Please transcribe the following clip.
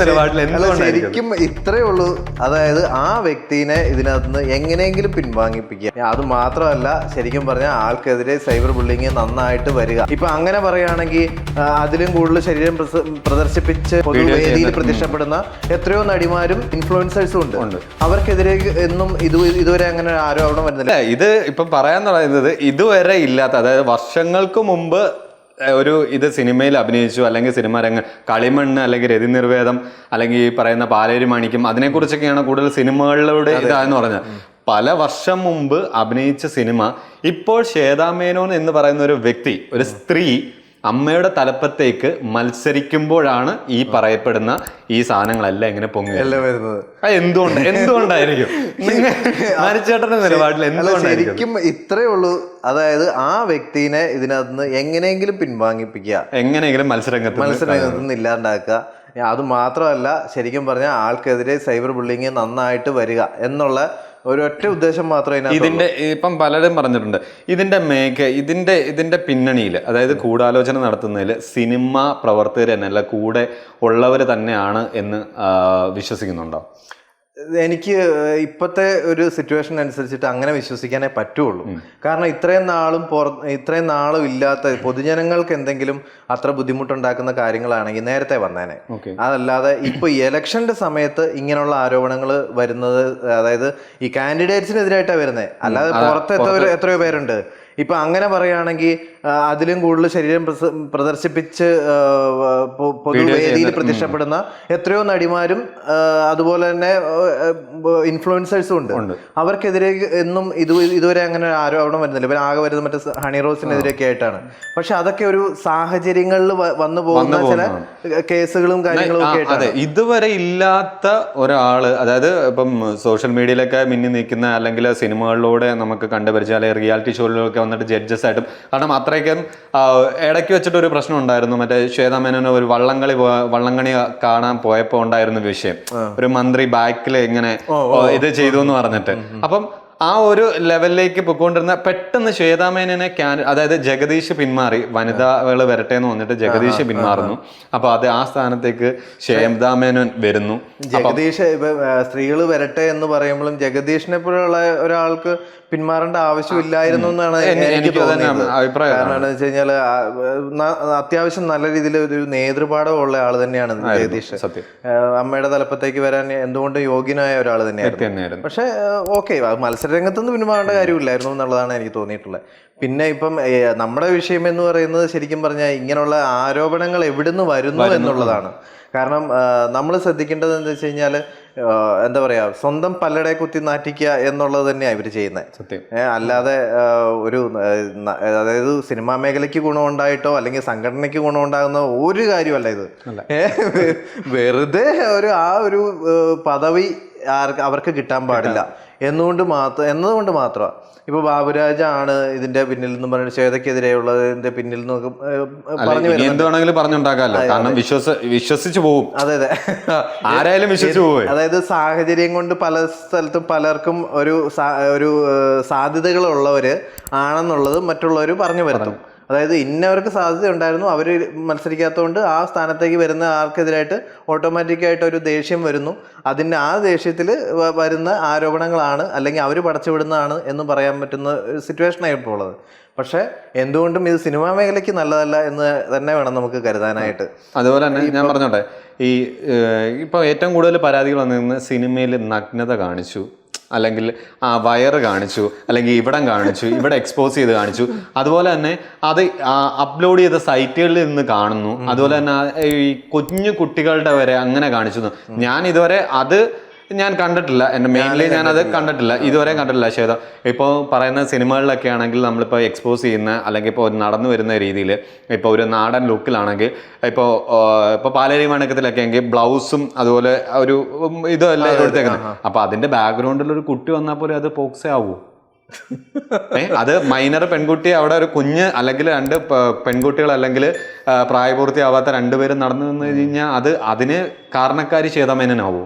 നിലപാടിൽ ശരിക്കും ഇത്രയേ ഉള്ളൂ. അതായത് ആ വ്യക്തിനെ ഇതിനകത്ത് നിന്ന് എങ്ങനെയെങ്കിലും പിൻവാങ്ങിപ്പിക്കുക. അത് മാത്രമല്ല ശരിക്കും പറഞ്ഞാൽ ആൾക്കെതിരെ സൈബർ ബുള്ളിങ് നന്നായിട്ട് വരിക. ഇപ്പൊ അങ്ങനെ പറയുകയാണെങ്കിൽ അതിലും കൂടുതൽ ശരീരം പ്രദർശിപ്പിച്ച് പൊതുവേദിയിൽ പ്രത്യക്ഷപ്പെടുന്ന എത്രയോ നടിമാരും ഇൻഫ്ലുവൻസേഴ്സും ഉണ്ട്. അവർക്കെതിരെ എന്നും ഇത് ഇതുവരെ അങ്ങനെ ആരോപണം വരുന്നില്ല. ഇത് ഇപ്പൊ പറയാൻ പറയുന്നത് ഇതുവരെ ഇല്ലാത്ത അതായത് വർഷങ്ങൾക്ക് മുമ്പ് ഒരു ഇത് സിനിമയിൽ അഭിനയിച്ചു അല്ലെങ്കിൽ സിനിമ രംഗം കളിമണ്ണ് അല്ലെങ്കിൽ രതി നിർവേദം അല്ലെങ്കിൽ ഈ പറയുന്ന പാലേരി മാണിക്യം അതിനെക്കുറിച്ചൊക്കെയാണ് കൂടുതൽ സിനിമകളിലൂടെ ഇതാന്ന് പറഞ്ഞത്. പല വർഷം മുമ്പ് അഭിനയിച്ച സിനിമ ഇപ്പോൾ ശ്വേതാമേനോൻ എന്ന് പറയുന്ന ഒരു വ്യക്തി ഒരു സ്ത്രീ അമ്മയുടെ തലപ്പത്തേക്ക് മത്സരിക്കുമ്പോഴാണ് ഈ പറയപ്പെടുന്ന ഈ സാധനങ്ങളെല്ലാം ഇങ്ങനെ പൊങ്ങി എല്ലാം വരുന്നത്. എന്തുകൊണ്ട്? എന്തുകൊണ്ടായിരിക്കും? ആരിച്ചേട്ടന്റെ നിലപാടിൽ എന്തുകൊണ്ടായിരിക്കും ശരിക്കും ഇത്രയേ ഉള്ളൂ. അതായത് ആ വ്യക്തിനെ ഇതിനകത്ത് നിന്ന് എങ്ങനെയെങ്കിലും പിൻവാങ്ങിപ്പിക്കുക. എങ്ങനെയെങ്കിലും മത്സരരംഗത്ത് മത്സരരംഗത്ത് നിന്ന് ഇല്ലാണ്ടാക്കുക. അത് മാത്രമല്ല ശരിക്കും പറഞ്ഞാൽ ആൾക്കെതിരെ സൈബർ ബുള്ളിങ് നന്നായിട്ട് വരിക എന്നുള്ള ഒരൊറ്റ ഉദ്ദേശം മാത്രമേ ഇതിന്റെ ഇപ്പം പലരും പറഞ്ഞിട്ടുണ്ട്. ഇതിന്റെ മേഖ ഇതിന്റെ ഇതിന്റെ പിന്നണിയിൽ അതായത് കൂടാലോചന നടത്തുന്നതിൽ സിനിമ പ്രവർത്തകർ തന്നെ അല്ല കൂടെ ഉള്ളവർ തന്നെയാണ് എന്ന് വിശ്വസിക്കുന്നുണ്ടോ? എനിക്ക് ഇപ്പോഴത്തെ ഒരു സിറ്റുവേഷൻ അനുസരിച്ചിട്ട് അങ്ങനെ വിശ്വസിക്കാനേ പറ്റുള്ളൂ. കാരണം ഇത്രയും നാളും പുറ ഇത്രയും നാളും ഇല്ലാത്ത പൊതുജനങ്ങൾക്ക് എന്തെങ്കിലും അത്ര ബുദ്ധിമുട്ടുണ്ടാക്കുന്ന കാര്യങ്ങളാണെങ്കിൽ നേരത്തെ വന്നേനെ. അതല്ലാതെ ഇപ്പൊ ഈ ഇലക്ഷന്റെ സമയത്ത് ഇങ്ങനെയുള്ള ആരോപണങ്ങൾ വരുന്നത് അതായത് ഈ കാൻഡിഡേറ്റ്സിനെതിരായിട്ടാണ് വരുന്നത് അല്ലാതെ പുറത്ത് എത്ര എത്രയോ പേരുണ്ട്. ഇപ്പൊ അങ്ങനെ പറയുകയാണെങ്കിൽ അതിലും കൂടുതൽ ശരീരം പ്രദർശിപ്പിച്ച് പൊതുവേദിയിൽ പ്രത്യക്ഷപ്പെടുന്ന എത്രയോ നടിമാരും അതുപോലെ തന്നെ ഇൻഫ്ലുവൻസേഴ്സും ഉണ്ട്. അവർക്കെതിരെ എന്നും ഇത് ഇതുവരെ അങ്ങനെ ആരോപണം വരുന്നില്ല. ഇവർ ആകെ വരുന്നത് മറ്റേ ഹണി റോസിനെതിരെയൊക്കെ ആയിട്ടാണ്. പക്ഷെ അതൊക്കെ ഒരു സാഹചര്യങ്ങളിൽ വന്നു പോകുന്ന ചില കേസുകളും കാര്യങ്ങളും ഒക്കെ അതെ. ഇതുവരെ ഇല്ലാത്ത ഒരാൾ അതായത് ഇപ്പം സോഷ്യൽ മീഡിയയിലൊക്കെ മിന്നി നിൽക്കുന്ന അല്ലെങ്കിൽ സിനിമകളിലൂടെ നമുക്ക് കണ്ടുപരിച്ചാൽ റിയാലിറ്റി ഷോകളിലൊക്കെ വന്നിട്ട് ജഡ്ജസ് ആയിട്ടും. കാരണം അത്രയ്ക്കും ഇടയ്ക്ക് വെച്ചിട്ട് ഒരു പ്രശ്നം ഉണ്ടായിരുന്നു. മറ്റേ ശ്വേതാ മേനോന് ഒരു വള്ളംകളി വള്ളംകണി വള്ളംകളി കാണാൻ പോയപ്പോ ഉണ്ടായിരുന്ന വിഷയം. ഒരു മന്ത്രി ബാക്കിൽ ഇങ്ങനെ ഇത് ചെയ്തു എന്ന് പറഞ്ഞിട്ട്. അപ്പം ആ ഒരു ലെവലിലേക്ക് പൊയ്ക്കൊണ്ടിരുന്ന പെട്ടെന്ന് ശ്വേതാമേനനെ ക്യാൻ അതായത് ജഗദീഷ് പിന്മാറി. വനിതകൾ വരട്ടെ എന്ന് വന്നിട്ട് ജഗദീഷ് പിന്മാറുന്നു. അപ്പൊ അത് ആ സ്ഥാനത്തേക്ക് ശ്വേതാമേനൻ വരുന്നു. ജഗദീഷ് ഇപ്പൊ സ്ത്രീകൾ വരട്ടെ എന്ന് പറയുമ്പോഴും ജഗദീഷിനെ പോലുള്ള ഒരാൾക്ക് പിന്മാറേണ്ട ആവശ്യമില്ലായിരുന്നു എന്നാണ് എനിക്ക് അഭിപ്രായം. കാരണം വെച്ച് കഴിഞ്ഞാൽ അത്യാവശ്യം നല്ല രീതിയിൽ ഒരു നേതൃപാഠമുള്ള ആൾ തന്നെയാണ് ജഗദീഷ്. അമ്മയുടെ തലപ്പത്തേക്ക് വരാൻ എന്തുകൊണ്ടും യോഗ്യനായ ഒരാൾ തന്നെയായിരുന്നു. പക്ഷെ ഓക്കെ മത്സരരംഗത്തുനിന്ന് പിന്മാറേണ്ട കാര്യമില്ലായിരുന്നു എന്നുള്ളതാണ് എനിക്ക് തോന്നിയിട്ടുള്ളത്. പിന്നെ ഇപ്പം നമ്മുടെ വിഷയം എന്ന് പറയുന്നത് ശരിക്കും പറഞ്ഞാൽ ഇങ്ങനെയുള്ള ആരോപണങ്ങൾ എവിടുന്ന് വരുന്നു എന്നുള്ളതാണ്. കാരണം നമ്മൾ ശ്രദ്ധിക്കേണ്ടത് എന്താ വെച്ച് കഴിഞ്ഞാൽ എന്താ പറയുക സ്വന്തം പല്ലടെ കുത്തി നാറ്റിക്കുക എന്നുള്ളത് തന്നെയാണ് ഇവർ ചെയ്യുന്നത് സത്യം. അല്ലാതെ ഒരു അതായത് സിനിമാ മേഖലയ്ക്ക് ഗുണമുണ്ടായിട്ടോ അല്ലെങ്കിൽ സംഘടനയ്ക്ക് ഗുണമുണ്ടാകുന്ന ഒരു കാര്യമല്ല ഇത്. വെറുതെ ഒരു ആ ഒരു പദവി അവർക്ക് കിട്ടാൻ പാടില്ല. എന്നുകൊണ്ട് മാത്രം എന്നതുകൊണ്ട് മാത്രമാണ് ഇപ്പൊ ബാബുരാജാണ് ഇതിന്റെ പിന്നിൽ നിന്ന് പറഞ്ഞ ശ്വേതക്കെതിരെയുള്ളതിന്റെ പിന്നിൽ നിന്നൊക്കെ പറഞ്ഞു എന്ത് വേണമെങ്കിലും പറഞ്ഞുണ്ടാക്കാമല്ലോ. കാരണം വിശ്വസ വിശ്വസിച്ച് പോവും. അതെ അതെ. ആരായാലും വിശ്വസിച്ച് പോകും അതായത് സാഹചര്യം കൊണ്ട് പല സ്ഥലത്തും പലർക്കും ഒരു ഒരു സാധ്യതകളുള്ളവര് ആണെന്നുള്ളത് മറ്റുള്ളവർ പറഞ്ഞു വരുത്തും. അതായത് ഇന്നവർക്ക് സാധ്യത ഉണ്ടായിരുന്നു അവർ മത്സരിക്കാത്തതുകൊണ്ട് ആ സ്ഥാനത്തേക്ക് വരുന്ന ആൾക്കെതിരായിട്ട് ഓട്ടോമാറ്റിക്കായിട്ട് ഒരു ദേഷ്യം വരുന്നു. അതിന്റെ ആ ദേഷ്യത്തിൽ വരുന്ന ആരോപണങ്ങളാണ് അല്ലെങ്കിൽ അവർ പടച്ചുവിടുന്നതാണ് എന്ന് പറയാൻ പറ്റുന്ന ഒരു സിറ്റുവേഷനാണ് ഇപ്പോൾ ഉള്ളത്. പക്ഷേ എന്തുകൊണ്ടും ഇത് സിനിമാ മേഖലയ്ക്ക് നല്ലതല്ല എന്ന് തന്നെ വേണം നമുക്ക് കരുതാനായിട്ട്. അതുപോലെ തന്നെ ഞാൻ പറഞ്ഞോട്ടെ ഈ ഇപ്പോൾ ഏറ്റവും കൂടുതൽ പരാതികൾ വന്നിരുന്ന സിനിമയിൽ നഗ്നത കാണിച്ചു. അല്ലെങ്കിൽ ആ വയറ് കാണിച്ചു അല്ലെങ്കിൽ ഇവിടം കാണിച്ചു ഇവിടെ എക്സ്പോസ് ചെയ്ത് കാണിച്ചു. അതുപോലെ തന്നെ അത് അപ്ലോഡ് ചെയ്ത സൈറ്റുകളിൽ നിന്ന് കാണുന്നു. അതുപോലെ തന്നെ ഈ കുഞ്ഞു കുട്ടികളുടെ വരെ അങ്ങനെ കാണിച്ചു ഞാൻ ഇതുവരെ അത് ഞാൻ കണ്ടിട്ടില്ല. എന്റെ മെയിൻലി ഞാനത് കണ്ടിട്ടില്ല. ഇതുവരെ കണ്ടിട്ടില്ല ശ്വേത ഇപ്പോൾ പറയുന്ന സിനിമകളിലൊക്കെ ആണെങ്കിൽ നമ്മളിപ്പോൾ എക്സ്പോസ് ചെയ്യുന്ന അല്ലെങ്കിൽ ഇപ്പോൾ നടന്നു വരുന്ന രീതിയിൽ ഇപ്പോൾ ഒരു നാടൻ ലുക്കിലാണെങ്കിൽ ഇപ്പോൾ ഇപ്പോൾ പാലേരി മണക്കത്തിലൊക്കെ എങ്കിൽ ബ്ലൗസും അതുപോലെ ഒരു ഇതല്ല എടുത്തേക്കുന്നത് അപ്പോൾ അതിന്റെ ബാക്ക്ഗ്രൗണ്ടിൽ ഒരു കുട്ടി വന്നാൽ പോലും അത് പോക്സേ ആവുമോ അത് മൈനർ പെൺകുട്ടി അവിടെ ഒരു കുഞ്ഞ് അല്ലെങ്കിൽ രണ്ട് പെൺകുട്ടികൾ അല്ലെങ്കിൽ പ്രായപൂർത്തിയാവാത്ത രണ്ടുപേരും നടന്നു നിന്ന് കഴിഞ്ഞാൽ അത് അതിന് കാരണക്കാരി ചേതമേനാവോ